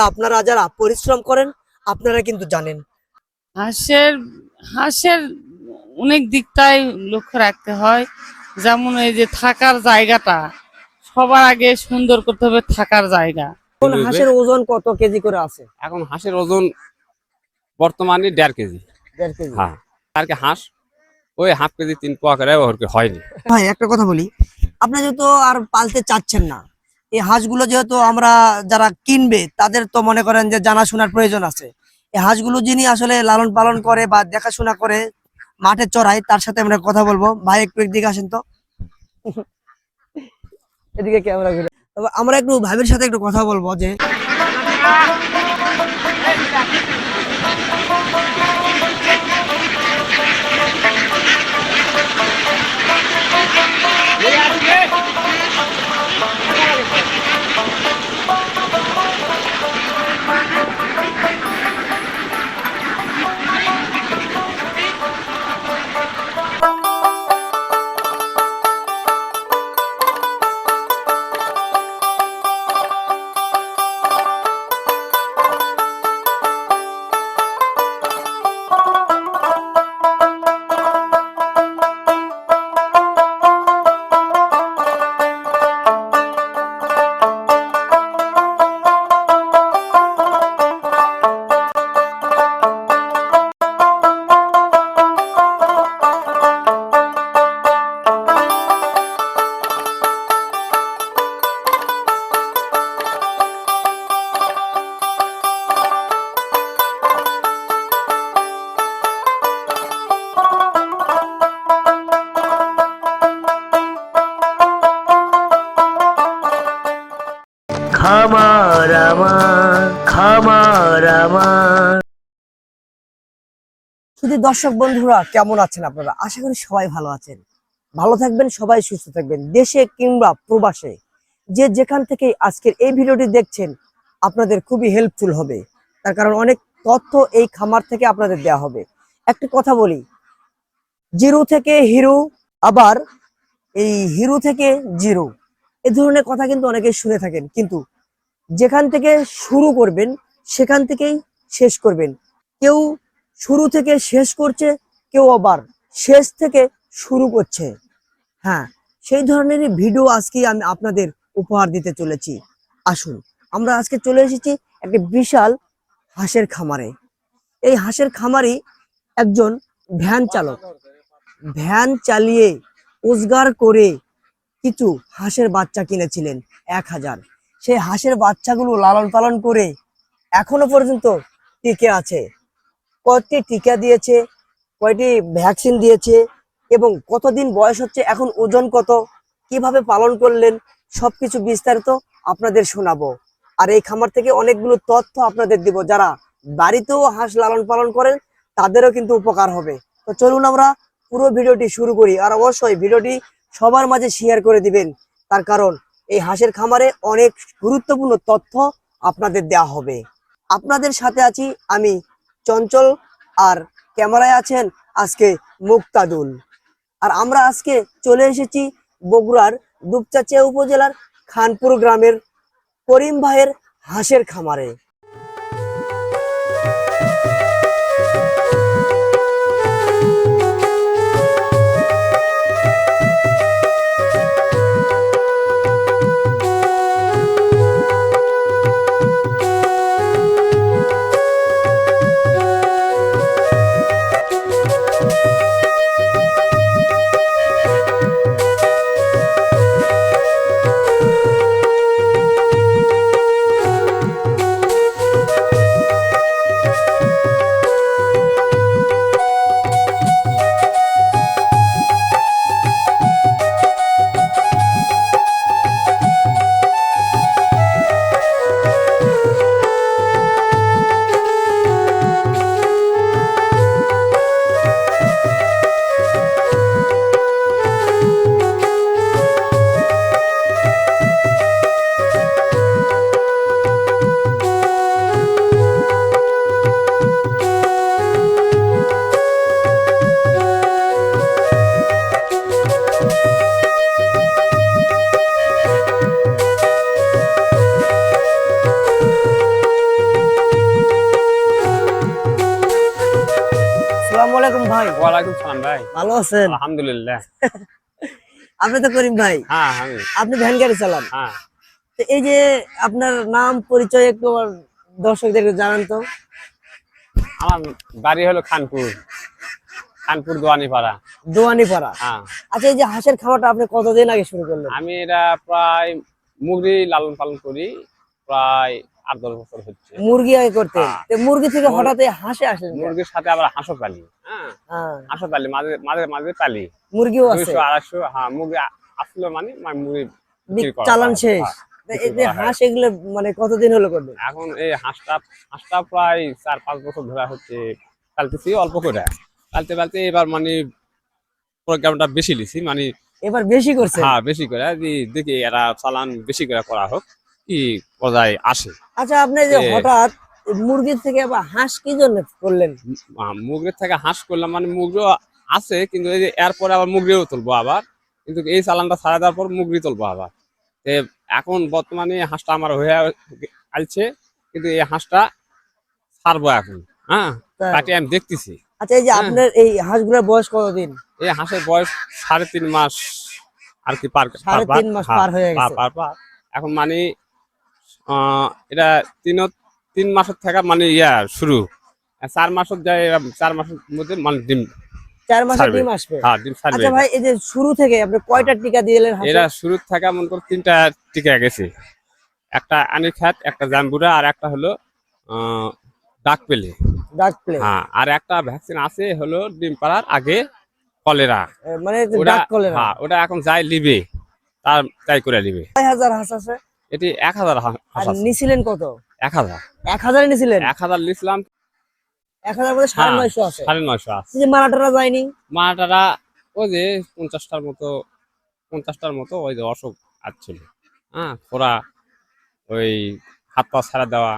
আপনারা যারা পরিশ্রম করেন আপনারা কিন্তু জানেন। হাঁসের হাঁসের অনেক দিকটাই লক্ষ্য রাখতে হয়। যেমন এই যে থাকার জায়গাটা সবার আগে সুন্দর করতে হবে থাকার জায়গা। হাঁসের ওজন কত কেজি করে আছে? এখন হাঁসের ওজন বর্তমানে দেড় কেজি। দেড় কেজি। হ্যাঁ। আর কি হাঁস ওই হাফ কেজি তিন পোয়া করে ওর হয়নি। ভাই একটা কথা বলি। আপনি যেহেতু আর পালতে চাচ্ছেন না এই হাঁসগুলো যেহেতু আমরা যারা কিনবে তাদের তো মনে করেন যে জানাশোনার প্রয়োজন আছে। এই হাঁসগুলো যিনি আসলে লালন পালন করে বা দেখাশোনা করে মাঠে চড়ায় তার সাথে আমরা কথা বলব। ভাই একটু একদিকে আসেন তো। এদিকে ক্যামেরা ঘুরে। আমরা একটু ভাবির সাথে একটু কথা বলব যে শুধু দর্শক বন্ধুরা, কেমন আছেন আপনারা? আশা করি সবাই ভালো আছেন। ভালো থাকবেন, সবাই সুস্থ থাকবেন। দেশে কিংবা প্রবাসে যে যেখান থেকে আজকের এই ভিডিওটি দেখছেন, আপনাদের খুবই হেল্পফুল হবে। তার কারণ অনেক তথ্য এই খামার থেকে আপনাদের দেওয়া হবে। একটি কথা বলি, জিরো থেকে হিরো আবার এই হিরো থেকে জিরো, এ ধরনের কথা কিন্তু অনেকে শুনে থাকেন। কিন্তু যেখান থেকে শুরু করবেন, সেখান থেকেই শেষ করবেন। কেউ শুরু থেকে শেষ করছে কেউ আবার, শেষ থেকে শুরু করছে। হ্যাঁ সেই ধরনেরই ভিডিও আজকে আমি আপনাদের উপহার দিতে চলেছি। আসুন, আমরা আজকে চলে এসেছি একটি বিশাল হাঁসের খামারে। এই হাঁসের খামারি একজন ভ্যান চালক। ভ্যান চালিয়ে রোজগার করে কিছু হাঁসের বাচ্চা কিনেছিলেন, এক হাজার। সেই হাঁসের বাচ্চাগুলো লালন পালন করে এখনও পর্যন্ত টিকে আছে। কয়টি টিকা দিয়েছে, কয়টি ভ্যাকসিন দিয়েছে এবং কতদিন বয়স হচ্ছে, এখন ওজন কত, কীভাবে পালন করলেন, সবকিছু বিস্তারিত আপনাদের শোনাবো। আর এই খামার থেকে অনেকগুলো তথ্য আপনাদের দিব, যারা বাড়িতেও হাঁস লালন পালন করেন, তাদেরও কিন্তু উপকার হবে। তো চলুন আমরা পুরো ভিডিওটি শুরু করি, আর অবশ্যই ভিডিওটি সবার মাঝে শেয়ার করে দিবেন। তার কারণ, এই হাঁসের খামারে অনেক গুরুত্বপূর্ণ তথ্য আপনাদের দেওয়া হবে। আপনাদের সাথে আছি আমি চঞ্চল আর ক্যামেরায় আছেন আজকে মুক্তাদুল। আর আমরা আজকে চলে এসেছি বগুড়ার দুপচাচিয়া উপজেলার খানপুর গ্রামের করিম ভাইয়ের হাঁসের খামারে। ভালো আছেন? আলহামদুলিল্লাহ। আপনি তো করিম ভাই। হ্যাঁ আমি। আপনি ভ্যান গাড়ি চালান। হ্যাঁ। তো এই যে আপনার নাম পরিচয় একটু আমার দর্শকদেরকে জানান তো। আমার বাড়ি হলো খানপুর। খানপুর দোয়ানিপাড়া। দোয়ানিপাড়া। হ্যাঁ। আচ্ছা এই যে হাঁসের খাওয়াটা আপনি কতদিন আগে শুরু করলেন? আমি এটা প্রায় মুগরি লালন পালন করি। প্রায় আট দশ বছর হচ্ছে। মুরগি আগে করতেন হ্যাঁ। মুরগি থেকে হঠাৎ হাঁসে মুরগির সাথে আবার হাঁসও পালি। হ্যাঁ। হ্যাঁ। হাঁসও পালি মাঝে মাঝে মাঝে পালি। মুরগিও আছে আড়াইশো হ্যাঁ মুরগি আসলো মানে মুরগি চালান শেষ। হাঁস এগুলো মানে কতদিন হলো করবে? এখন এই হাঁসটা হাঁসটা প্রায় চার পাঁচ বছর ধরে হচ্ছে পালতেছি অল্প করে। পালতে পালতে এবার মানে প্রোগ্রামটা বেশি লিছি মানে এবার বেশি করছে? হ্যাঁ বেশি করে। দেখি এরা চালান বেশি করে করা হোক। কি পর্যায়ে আসে? আচ্ছা আপনি যে হঠাৎ মুরগির থেকে আবার হাঁস কি জন্য করলেন? মুগরের থেকে হাঁস করলাম মানে মুগরিও আছে কিন্তু এই যে এরপরে আবার মুগরিও তুলবো আবার। কিন্তু এই চালানটা ছাড়া দেওয়ার পর মুগরি তুলবো আবার। এখন বর্তমানে হাঁসটা আমার হয়ে আসছে কিন্তু এই হাঁসটা ছাড়বো এখন হ্যাঁ? তাকে আমি দেখতেছি। আচ্ছা এই যে হ্যাঁ। আপনার এই হাঁসগুলোর বয়স কতদিন? এই হাঁসের বয়স সাড়ে তিন মাস আর কি পার সাড়ে পার- তিন মাস হ্যাঁ, পার হয়ে গেছে। এখন মানে এটা তিন তিন মাসের থাকা মানে ইয়া শুরু। চার মাসের যায় চার মাসের মধ্যে মানে ডিম চার মাসে ডিম আসবে? হ্যাঁ ডিম ছাড়বে আচ্ছা ভাই এই যে শুরু থেকে আপনি কয়টা টিকা দিলেন? এরা শুরু থেকে মনে করো তিনটা টিকা গেছে। একটা আনির খাত একটা জাম্বুরা আর একটা হলো ডাক পেলে। ডাক প্লে। হ্যাঁ আর একটা ভ্যাকসিন আছে হলো ডিম পাড়ার আগে কলেরা। মানে ওটা ডাক কলেরা। হ্যাঁ ওটা এখন যাই লিবে। তার তাই করে লিবে। কয় হাজার হাঁস আছে? এটি এক হাজার আর। নিছিলেন কত? এক হাজার। এক হাজার নিছিলেন? এক হাজার লিখলাম এক হাজার মধ্যে সাড়ে হ্যাঁ, নয়শো আছে। সাড়ে নয়শো আছে। যে মারাটারা যায়নি? মাটারা ওই যে পঞ্চাশটার মতো পঞ্চাশটার মতো ওই যে অসুখ আসছিল। হ্যাঁ খোরা ওই হাত পা ছাড়া দেওয়া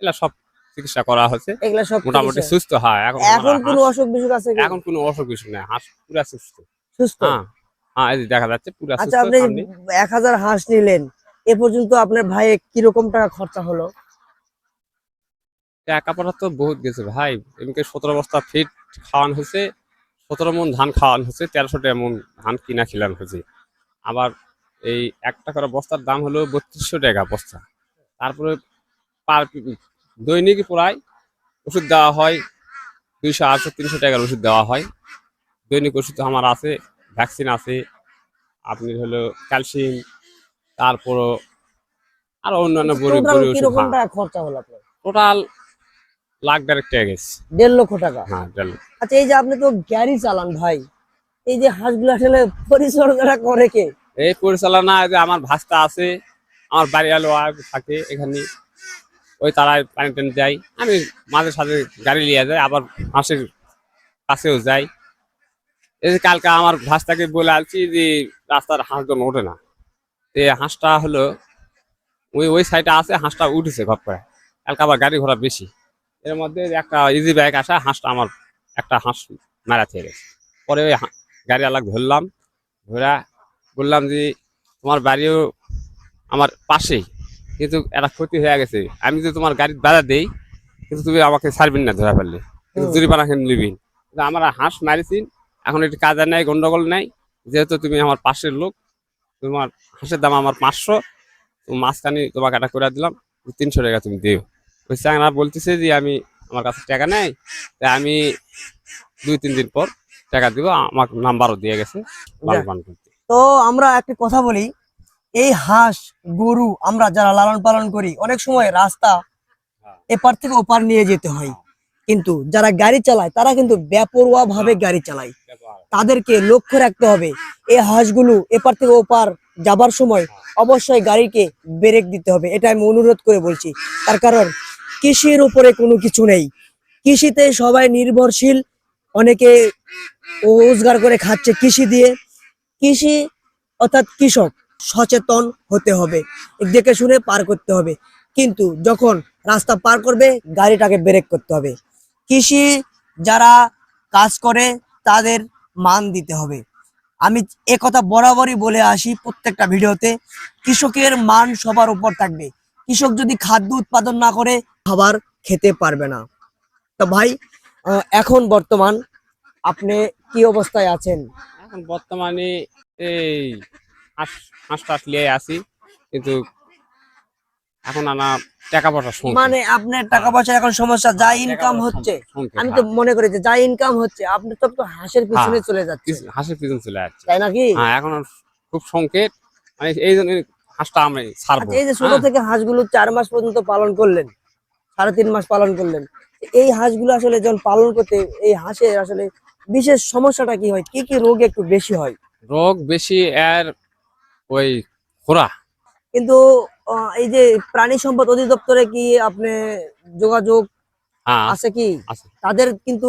এগুলা সব চিকিৎসা করা হচ্ছে এগুলা সব মোটামুটি সুস্থ হয় এখন এখন কোনো অসুখ বিসুখ আছে কি? এখন কোনো অসুখ বিসুখ নেই হাঁস পুরা সুস্থ। সুস্থ? হ্যাঁ হ্যাঁ এই দেখা যাচ্ছে পুরা আচ্ছা সুস্থ আপনি সামনে। এক হাজার হাঁস নিলেন। এ পর্যন্ত আপনার ভাই কীরকম টাকা খরচা হলো? টাকা পড়া তো বহুত গেছে ভাই। এমনি সতেরো বস্তা ফিট খাওয়ান হয়েছে, সতেরো মন ধান খাওয়ান হচ্ছে তেরোশো মন ধান কিনা খিলান হয়েছে। আবার এই একটা করে বস্তার দাম হলো বত্রিশশো টাকা বস্তা। তারপরে পার দৈনিক প্রায় ওষুধ দেওয়া হয়, দুইশো আটশো তিনশো টাকার ওষুধ দেওয়া হয়। দৈনিক ওষুধ আমার আছে, ভ্যাকসিন আছে। আপনি হলো ক্যালসিয়াম তারপরও আরও অন্যান্য টাকা খরচা হলো আপনার? টোটাল লাখ দেড়েক টাকা গেছে। দেড় লক্ষ টাকা? হ্যাঁ দেড়। আচ্ছা এই যে আপনি তো গাড়ি চালান ভাই এই যে হাঁসগুলো আসলে পরিচর্যাটা করে কে? এই পরিচালনা যে আমার ভাস্তা আছে আমার বাড়ি আলো থাকে এখানে ওই তারাই পানি টানি যাই আমি মাঝে সাঝে গাড়ি নিয়ে যাই আবার হাঁসের কাছেও যাই। এই যে কালকে আমার ভাস্তাকে বলে আসছি যে রাস্তার হাঁস ওঠে না। এই হাঁসটা হলো ওই ওই সাইডে আছে হাঁসটা উঠেছে ঘর করে। কালকে আবার গাড়ি ঘোড়া বেশি। এর মধ্যে একটা ইজি ব্যাগ আসা হাঁসটা আমার একটা হাঁস মারা থেকে গেছে। পরে ওই হা- গাড়ি আলাগ ধরলাম ধরা বললাম যে তোমার বাড়িও আমার পাশেই কিন্তু একটা ক্ষতি হয়ে গেছে। আমি যদি তোমার গাড়ির বাধা দেই কিন্তু তুমি আমাকে ছাড়বেন না ধরা ফেললে কিন্তু। জরিমানা খেয়ে নিবিন কিন্তু আমার হাঁস মারিছি এখন একটু কাজের নাই গন্ডগোল নাই। যেহেতু তুমি আমার পাশের লোক তোমার হাঁসের দাম আমার পাঁচশো মাঝখানে তোমাকে একটা করে দিলাম তিনশো টাকা তুমি দিও। ওই চাংরা বলতেছে যে আমি আমার কাছে টাকা নেই তাই আমি দুই তিন দিন পর টাকা দিব আমার নাম্বারও দিয়ে গেছে তো আমরা একটা কথা বলি এই হাঁস গরু আমরা যারা লালন পালন করি অনেক সময় রাস্তা এপার থেকে ওপার নিয়ে যেতে হয়। কিন্তু যারা গাড়ি চালায় তারা কিন্তু বেপরোয়া ভাবে গাড়ি চালায়। তাদেরকে লক্ষ্য রাখতে হবে। এই হাঁসগুলো এপার থেকে ওপার যাবার সময় অবশ্যই গাড়িকে ব্রেক দিতে হবে। এটা আমি অনুরোধ করে বলছি। তার কারণ কৃষির উপরে কোনো কিছু নেই। কৃষিতে সবাই নির্ভরশীল, অনেকে রোজগার করে খাচ্ছে কৃষি দিয়ে। কৃষি অর্থাৎ কৃষক সচেতন হতে হবে। দেখে শুনে পার করতে হবে। কিন্তু যখন রাস্তা পার করবে, গাড়িটাকে ব্রেক করতে হবে। কৃষি যারা কাজ করে, তাদের মান দিতে হবে। আমি কথা বরাবরই বলে আসি প্রত্যেকটা ভিডিওতে, কৃষকের মান সবার উপর থাকবে। কৃষক যদি খাদ্য উৎপাদন না করে, খাবার খেতে পারবে না। তো ভাই এখন বর্তমান আপনি কি অবস্থায় আছেন? এখন বর্তমানে এই আসি কিন্তু এখন আনা টাকা পয়সা। মানে আপনার টাকা পয়সার এখন সমস্যা যা ইনকাম হচ্ছে আমি তো হ্যাঁ। মনে করি যে যা ইনকাম হচ্ছে আপনি তো তো হাঁসের পিছনে হ্যাঁ। চলে যাচ্ছে হাঁসের পিছন চলে যাচ্ছে তাই নাকি হ্যাঁ এখন আর খুব সংকেত মানে এই জন্য হাঁসটা আমি ছাড়বো আচ্ছা এই যে ছোট হ্যাঁ। থেকে হাঁসগুলো চার মাস পর্যন্ত পালন করলেন সাড়ে তিন মাস পালন করলেন এই হাঁসগুলো আসলে যখন পালন করতে এই হাঁসের আসলে বিশেষ সমস্যাটা কি হয় কি কি রোগ একটু বেশি হয় রোগ বেশি এর ওই খোরা কিন্তু এই যে প্রাণী সম্পদ অধিদপ্তরে কি আপনি যোগাযোগ হ্যাঁ আছে কি আছে। তাদের কিন্তু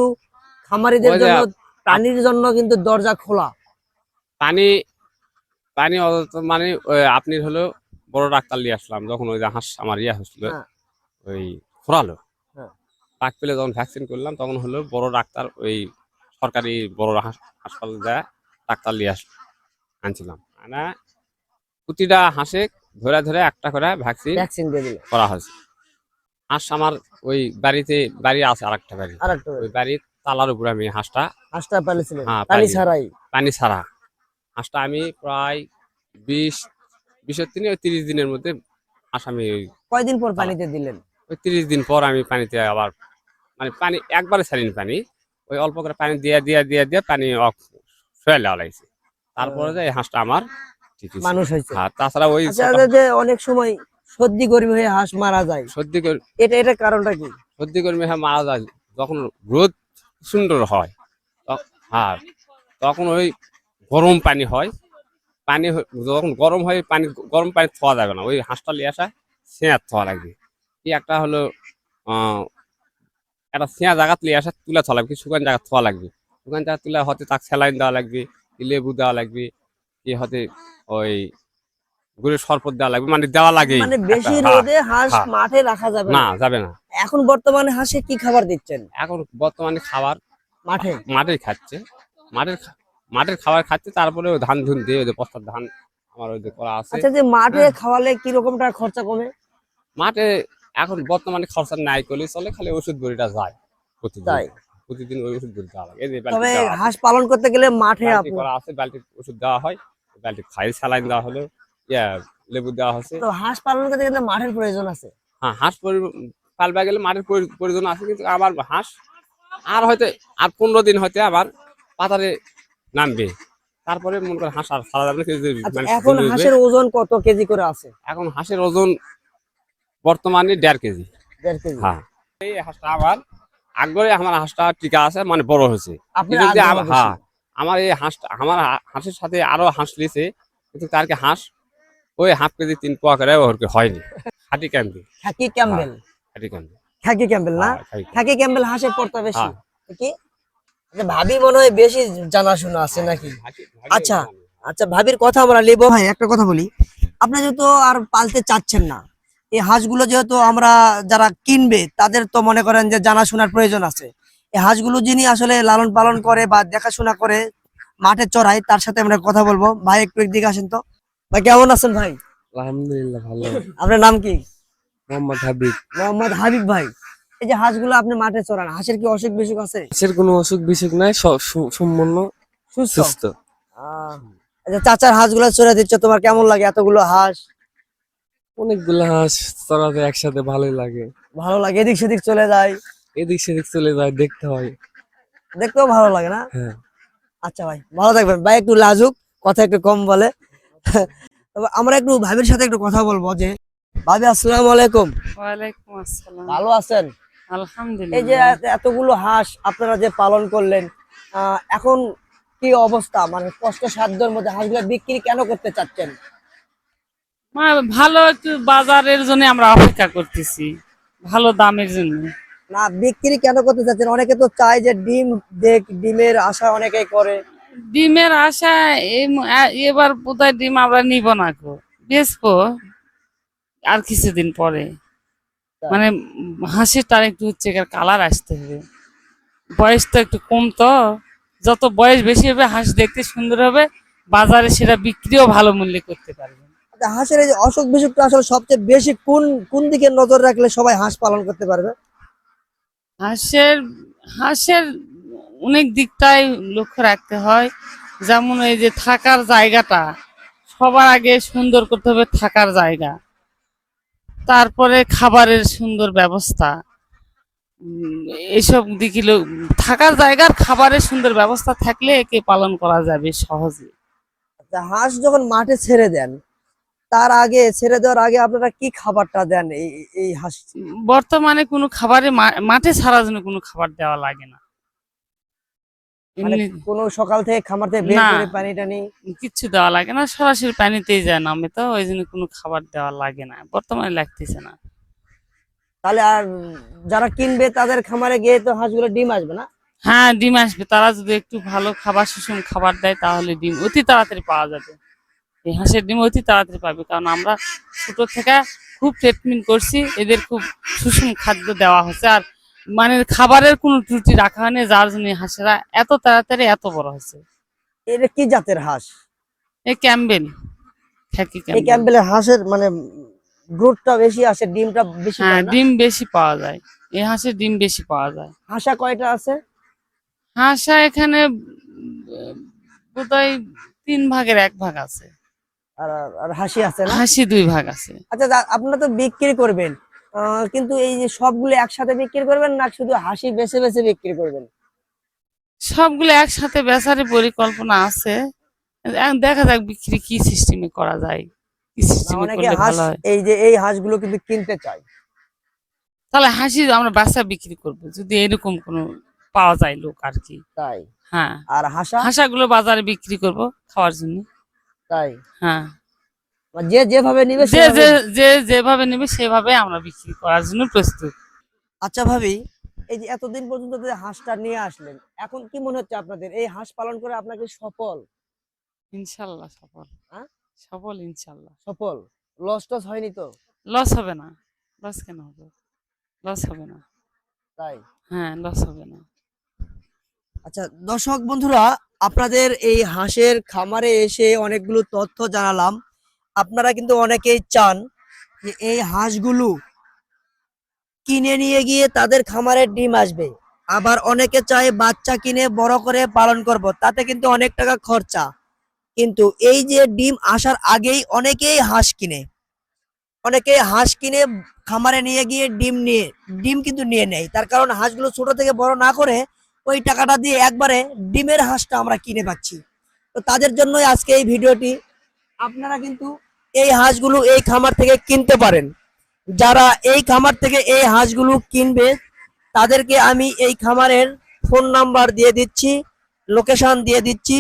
খামারিদের যে জন্য প্রাণীর জন্য কিন্তু দরজা খোলা পানি পানি মানে আপনি হলো বড় ডাক্তার নিয়ে আসলাম যখন ওই যে হাঁস আমার ইয়ে হচ্ছিল হ্যাঁ। ওই খোরালো হ্যাঁ। ডাক পেলে যখন ভ্যাকসিন করলাম তখন হলো বড় ডাক্তার ওই সরকারি বড় হাস- হাসপাতাল যায় ডাক্তার নিয়ে আনছিলাম আনা প্রতিটা হাঁসে ধরে ধরে একটা করে ভ্যাকসিন ভ্যাকসিন দিয়ে দিলে। করা হয়েছে। হাঁস আমার ওই বাড়িতে বাড়ি আছে আর একটা বাড়ি। ওই বাড়ির তালার উপরে আমি হাঁসটা হাঁসটা পালিয়েছিলেন। হ্যাঁ, পানি। ছাড়াই। পানি ছাড়া। হাঁসটা আমি প্রায় বিশ বিশের দিনে ওই তিরিশ দিনের মধ্যে হাঁস আমি ওই কয়দিন পর পানিতে দিলেন? ওই তিরিশ দিন পর আমি পানিতে আবার মানে পানি একবারে ছাড়িনি পানি। ওই অল্প করে পানি দিয়ে দিয়ে দিয়ে দিয়ে পানি শুয়ে লেওয়া লাগছে তারপরে যে হাঁসটা আমার। মানুষ হয়েছে। আর তাছাড়া ওই আচ্ছা যে- যে অনেক সময় সর্দি গরমি হয়ে হাঁস মারা যায় সর্দি এটা এটা কারণটা কি? সর্দি কর্মী হ্যাঁ মারা যায়। যখন রোদ সুন্দর হয় হ্যাঁ তখন ওই গরম পানি হয়। পানি যখন গরম হয় পানি গরম পানি থোয়া যাবে না। ওই হাঁসটা নিয়ে আসা সেঁয়ার থোয়া লাগবে। কি একটা হলো আহ, একটা সেঁয়া জায়গা নিয়ে আসা তুলে থোয়া লাগবে শুকান জায়গা থোয়া লাগবে। শুকান জায়গা তুলে হতে তাকে স্যালাইন দেওয়া লাগবে লেবু দেওয়া লাগবে কি হতে ওই গুড়ের শরবত দেওয়া লাগবে মানে দেওয়া লাগে মানে বেশি রোদে হাঁস। মাঠে রাখা যাবে না? যাবে না। এখন বর্তমানে হাঁসে কি খাবার দিচ্ছেন? এখন বর্তমানে খাবার মাঠে? মাঠে খাচ্ছে। মাঠের মাঠের খাবার খাচ্ছে তারপরে ধান ধুন দিয়ে ওই যে বস্তার ধান আমার ওই যে করা আছে। আচ্ছা যে মাঠে হ্যাঁ। খাওয়ালে কি রকম টাকা খরচা কমে? মাঠে এখন বর্তমানে খরচা নাই করলে চলে খালি ওষুধ বড়িটা যায় প্রতিদিন। তাই প্রতিদিন ওই ওষুধ বড়ি দেওয়া লাগে তবে। হাঁস পালন করতে গেলে মাঠে করা আছে বালতি ওষুধ দেওয়া হয়। স্যালাইন দেওয়া হলো ইয়া লেবু দেওয়া হচ্ছে তো হাঁস পালন করতে গেলে মাঠের প্রয়োজন আছে। হ্যাঁ হাঁস পালবা গেলে মাঠের প্রয়োজন আছে কিন্তু আমার হাঁস আর হয়তো আর পনেরো দিন হয়তো আবার পাতারে নামবে। তারপরে মনে করে হাঁস আর সারা যাবে আচ্ছা মানে এখন হাঁসের ওজন কত কেজি করে আছে? এখন হাঁসের ওজন বর্তমানে দেড় কেজি। দেড় কেজি। হ্যাঁ। এই হাঁসটা আবার আগরে আমার হাঁসটা টিকা আছে মানে বড় হয়েছে। আগ্রহ। হ্যাঁ। আমার এই হাঁসটা আমার হাঁসের সাথে আরও হাঁস লিছে কিন্তু তারকে হাঁস? ওই হাফ কেজি তিন পোয়া করে ওর কি হয়নি। খাটি ক্যাম্পি খাকি ক্যাম্বেল? খাটি ক্যাম্পি খাকি ক্যাম্বেল না? হ্যাঁ, খাকি ক্যাম্বেল। হাঁসের পড়তা বেশি? হ্যাঁ। কি? আচ্ছা, ভাবি মনে হয় বেশি জানাশোনা আছে নাকি? আচ্ছা। আচ্ছা ভাবির কথা আমরা নেব ভাই একটা কথা বলি। আপনি যেহেতু আর পালতে চাচ্ছেন না এই হাঁসগুলো যেহেতু আমরা যারা কিনবে তাদের তো মনে করেন যে জানাশোনার প্রয়োজন আছে। এই হাঁসগুলো যিনি আসলে লালন পালন করে বা দেখাশোনা করে মাঠে চড়ায় তার সাথে আমরা কথা বলব। ভাই একটু একদিকে আসেন তো। ভাই কেমন আছেন ভাই? আলহামদুলিল্লাহ ভালো। আপনার নাম কি? মোহাম্মদ হাবিব। মোহাম্মদ হাবিব ভাই এই যে হাঁসগুলো আপনি মাঠে চড়ান হাঁসের কি অসুখ বিসুখ আছে? হাঁসের কোনো অসুখ বিসুখ নাই সম্পূর্ণ সুস্থ? আচ্ছা চাচার হাঁসগুলো চড়ে দিচ্ছ তোমার কেমন লাগে এতগুলো হাঁস? অনেকগুলো হাঁস চড়াতে একসাথে ভালোই লাগে। ভালো লাগে এদিক সেদিক চলে যায়। এদিক সেদিক চলে যায় দেখতে হয়। দেখতেও ভালো লাগে না? হ্যাঁ। আচ্ছা ভাই ভালো থাকবেন। ভাই একটু লাজুক কথা একটু কম বলে। আমরা একটু ভাবির সাথে একটু কথা বলব যে ভাবি আসসালামু আলাইকুম। ওয়ালাইকুম আসসালাম। ভালো আছেন? এই যে এতগুলো হাঁস আপনারা যে পালন করলেন আহ, এখন কি অবস্থা? মানে কষ্ট সাধ্যের মধ্যে হাঁসগুলো বিক্রি কেন করতে চাচ্ছেন? ভালো একটু বাজারের জন্য আমরা অপেক্ষা করতেছি। ভালো দামের জন্য। না বিক্রি কেন করতে চাচ্ছেন? অনেকে তো চায় যে ডিম দেখ ডিমের আশা অনেকেই করে। ডিমের আশা এবার বোধহয় ডিম আমরা নিব না গো। বেচবো আর কিছুদিন পরে। মানে হাঁসের তার একটু হচ্ছে কালার আসতে হবে। বয়স তো একটু কম তো। যত বয়স বেশি হবে হাঁস দেখতে সুন্দর হবে বাজারে সেটা বিক্রিও ভালো মূল্যে করতে পারবে আচ্ছা, হাঁসের এই যে অসুখ বিসুখটা আসলে সবচেয়ে বেশি কোন কোন দিকে নজর রাখলে সবাই হাঁস পালন করতে পারবে? হাঁসের হাঁসের অনেক দিকটাই লক্ষ্য রাখতে হয়। যেমন এই যে থাকার জায়গাটা সবার আগে সুন্দর করতে হবে থাকার জায়গা। তারপরে খাবারের সুন্দর ব্যবস্থা। এইসব দিকে থাকার জায়গার খাবারের সুন্দর ব্যবস্থা থাকলে একে পালন করা যাবে সহজে। আচ্ছা, হাঁস যখন মাঠে ছেড়ে দেন তার আগে ছেড়ে দেওয়ার আগে আপনারা কি খাবারটা দেন এই এই হাঁস? বর্তমানে কোনো খাবারে মাঠে ছাড়ার জন্য কোনো খাবার দেওয়া লাগে না। মানে কোনো সকাল থেকে খামার থেকে বের করে পানি টানি কিচ্ছু দেওয়া লাগে না সরাসরি পানিতেই যায় নামে তো ওই জন্য কোনো খাবার দেওয়া লাগে না বর্তমানে লাগতেছে না। তাহলে আর যারা কিনবে তাদের খামারে গিয়ে তো হাঁসগুলো ডিম আসবে না? হ্যাঁ ডিম আসবে তারা যদি একটু ভালো খাবার সুষম খাবার দেয় তাহলে ডিম অতি তাড়াতাড়ি পাওয়া যাবে। এই হাঁসের ডিম অতি তাড়াতাড়ি পাবে কারণ আমরা ছোট থেকে খুব ট্রিটমেন্ট করছি এদের খুব সুষম খাদ্য দেওয়া হচ্ছে। আর মানে খাবারের কোনো ত্রুটি রাখা হয়নি যার জন্য এই হাঁসেরা এত তাড়াতাড়ি এত বড় হয়েছে। এটা কি জাতের হাঁস? এই ক্যাম্বেল। এই হাঁসের মানে গ্রোথটা বেশি আসে ডিমটা বেশি হ্যাঁ ডিম বেশি পাওয়া যায়। এই হাঁসের ডিম বেশি পাওয়া যায়। হাঁসা কয়টা আছে? হাঁসা এখানে বোধহয় তিন ভাগের এক ভাগ আছে। আর হাসি আছে না? হাসি দুই ভাগ আছে। আচ্ছা আপনারা তো বিক্রি করবেন। কিন্তু এই যে সবগুলো একসাথে বিক্রি করবেন না শুধু হাসি বেছে বেছে বিক্রি করবেন? সবগুলো একসাথে বেচারই পরিকল্পনা আছে। দেখা যাক বিক্রি কি সিস্টেমে করা যায়। কি সিস্টেমে করলে ভালো হয়? এই যে এই হাঁসগুলো কিন্তু কিনতে চায় তাহলে হাসি আমরা বাচ্চা বিক্রি করব যদি এরকম কোনো পাওয়া যায় লোক আর কি। তাই? হ্যাঁ। আর হাসা? হাঁসাগুলো বাজারে বিক্রি করব খাওয়ার জন্য। তাই? হ্যাঁ। মানে যে যেভাবে নিবে যে যে যে যেভাবে নেবে সেভাবে আমরা বিক্রি করার জন্য প্রস্তুত। আচ্ছা ভাবি এই যে এতদিন পর্যন্ত যে হাঁসটা নিয়ে আসলেন এখন কি মনে হচ্ছে আপনাদের? এই হাঁস পালন করে আপনাকে সফল? ইনশাল্লাহ সফল। হ্যাঁ? সফল ইনশাল্লাহ। সফল? লস টস হয়নি তো? লস হবে না। লস কেন হবে? লস হবে না। তাই? হ্যাঁ লস হবে না। আচ্ছা দর্শক বন্ধুরা আপনাদের এই হাঁসের খামারে এসে অনেকগুলো তথ্য জানালাম। আপনারা কিন্তু অনেকেই চান যে এই হাঁসগুলো কিনে নিয়ে গিয়ে তাদের খামারে ডিম আসবে। আবার অনেকে চায় বাচ্চা কিনে বড় করে পালন করব, তাতে কিন্তু অনেক টাকা খরচা। কিন্তু এই যে ডিম আসার আগেই অনেকেই হাঁস কিনে। অনেকে হাঁস কিনে খামারে নিয়ে গিয়ে ডিম নিয়ে, ডিম কিন্তু নিয়ে নেয়। তার কারণ হাঁসগুলো ছোট থেকে বড় না করে ওই টাকাটা দিয়ে একবারে ডিমের হাঁসটা আমরা কিনে পাচ্ছি। তো তাদের জন্যই আজকে এই ভিডিওটি। আপনারা কিন্তু এই হাঁসগুলো এই খামার থেকে কিনতে পারেন। যারা এই খামার থেকে এই হাঁসগুলো কিনবে, তাদেরকে আমি এই খামারের ফোন নাম্বার দিয়ে দিচ্ছি, লোকেশন দিয়ে দিচ্ছি।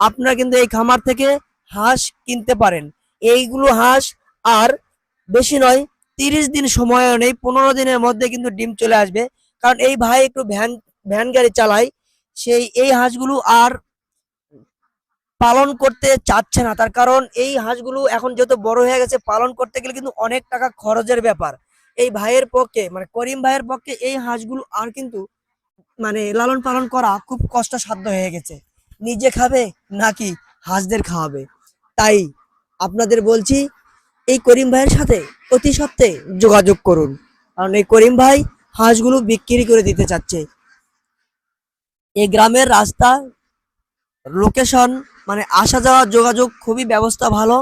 আপনারা কিন্তু এই খামার থেকে হাঁস কিনতে পারেন। এইগুলো হাঁস আর বেশি নয়, তিরিশ দিন সময়ও নেই, পনেরো দিনের মধ্যে কিন্তু ডিম চলে আসবে। কারণ এই ভাই একটু ভ্যান ভ্যান গাড়ি চালায়, সেই, এই হাঁসগুলো আর পালন করতে চাচ্ছে না। তার কারণ এই হাঁসগুলো এখন যেহেতু বড় হয়ে গেছে, পালন করতে গেলে কিন্তু অনেক টাকা খরচের ব্যাপার। এই ভাইয়ের পক্ষে মানে করিম ভাইয়ের পক্ষে এই হাঁসগুলো আর কিন্তু মানে লালন পালন করা খুব কষ্টসাধ্য হয়ে গেছে। নিজে খাবে নাকি হাঁসদের খাওয়াবে? তাই আপনাদের বলছি, এই করিম ভাইয়ের সাথে অতি সত্ত্বে যোগাযোগ করুন। কারণ এই করিম ভাই হাঁসগুলো বিক্রি করে দিতে চাচ্ছে। এই গ্রামের রাস্তা লোকেশন মানে আসা যাওয়া যোগাযোগ খুবই ব্যবস্থা ভালো।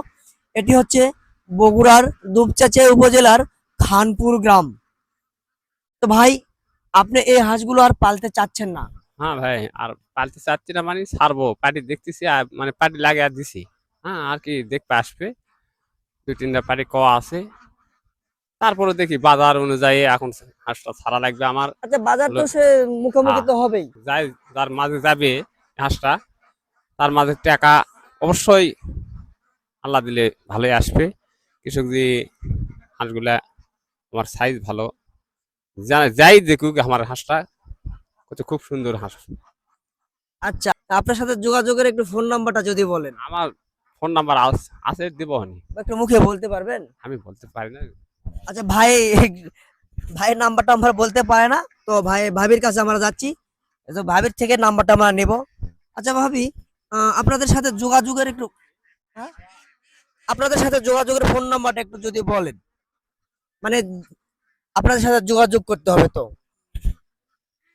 এটি হচ্ছে বগুড়ার দুপচাচে উপজেলার খানপুর গ্রাম। তো ভাই, আপনি এই হাঁসগুলো আর পালতে চাচ্ছেন না? হ্যাঁ ভাই, আর পালতে চাচ্ছি না মানে ছাড়বো। পার্টি দেখতেছি, আর মানে পাটি লাগে আর দিছি। হ্যাঁ আর কি দেখতে আসবে। দু তিনটা পার্টি ক আছে। তারপরে দেখি বাজার অনুযায়ী এখন হাঁসটা ছাড়া লাগবে আমার। আচ্ছা বাজার তো সে মুখোমুখি হ্যাঁ। তো হবেই। যাই যার মাঝে যাবে হাঁসটা তার মাঝে টাকা অবশ্যই আল্লাহ দিলে ভালোই আসবে। কৃষক যে হাঁসগুলা আমার সাইজ ভালো যাই দেখুক আমার হাঁসটা কত খুব সুন্দর হাঁস। আচ্ছা আপনার সাথে যোগাযোগের একটু ফোন নাম্বারটা যদি বলেন। আমার ফোন নাম্বার আছে দিব একটু মুখে বলতে পারবেন? আমি বলতে পারি না। আচ্ছা ভাই ভাইয়ের নাম্বারটা আমরা বলতে পারে না। তো ভাই ভাবির কাছে আমরা যাচ্ছি। তো ভাবির থেকে নাম্বারটা আমরা নেব। আচ্ছা ভাবি আপনাদের সাথে যোগাযোগের একটু হ্যাঁ? আপনাদের সাথে যোগাযোগের ফোন নাম্বারটা একটু যদি বলেন। মানে আপনাদের সাথে যোগাযোগ করতে হবে তো।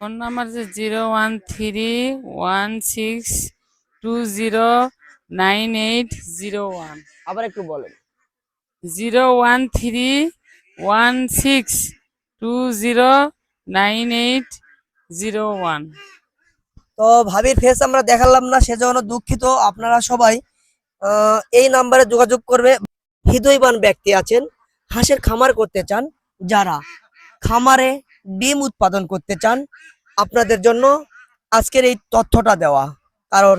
ফোন নাম্বার যে zero one three one six two zero nine eight zero one. আবার একটু বলেন। Zero one three one six two zero nine eight zero one. তো ভাবির ফেস আমরা দেখালাম না, সেজন্য দুঃখিত আপনারা সবাই। এই নাম্বারে যোগাযোগ করবে। হৃদয়বান ব্যক্তি আছেন, হাঁসের খামার করতে চান যারা খামারে ডিম উৎপাদন করতে চান, আপনাদের জন্য আজকের এই তথ্যটা দেওয়া। কারণ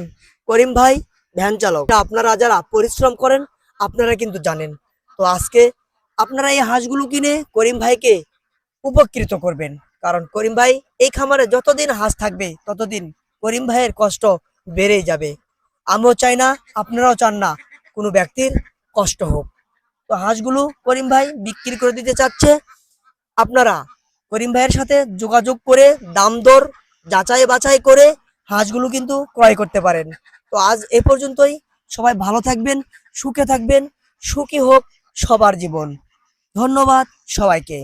করিম ভাই, ভ্যান চালক, আপনারা যারা পরিশ্রম করেন, আপনারা কিন্তু জানেন। তো আজকে আপনারা এই হাঁসগুলো কিনে করিম ভাইকে উপকৃত করবেন। কারণ করিম ভাই এই খামারে যতদিন হাঁস থাকবে, ততদিন করিম ভাইয়ের কষ্ট বেড়েই যাবে। আমিও চাই না, আপনারাও চান না, কোনো ব্যক্তির কষ্ট হোক। তো হাঁসগুলো করিম ভাই বিক্রি করে দিতে চাচ্ছে। আপনারা করিম ভাইয়ের সাথে যোগাযোগ করে দাম দর যাচাই বাছাই করে হাঁসগুলো কিন্তু ক্রয় করতে পারেন। তো আজ এ পর্যন্তই। সবাই ভালো থাকবেন, সুখে থাকবেন, সুখী হোক সবার জীবন। ধন্যবাদ সবাইকে।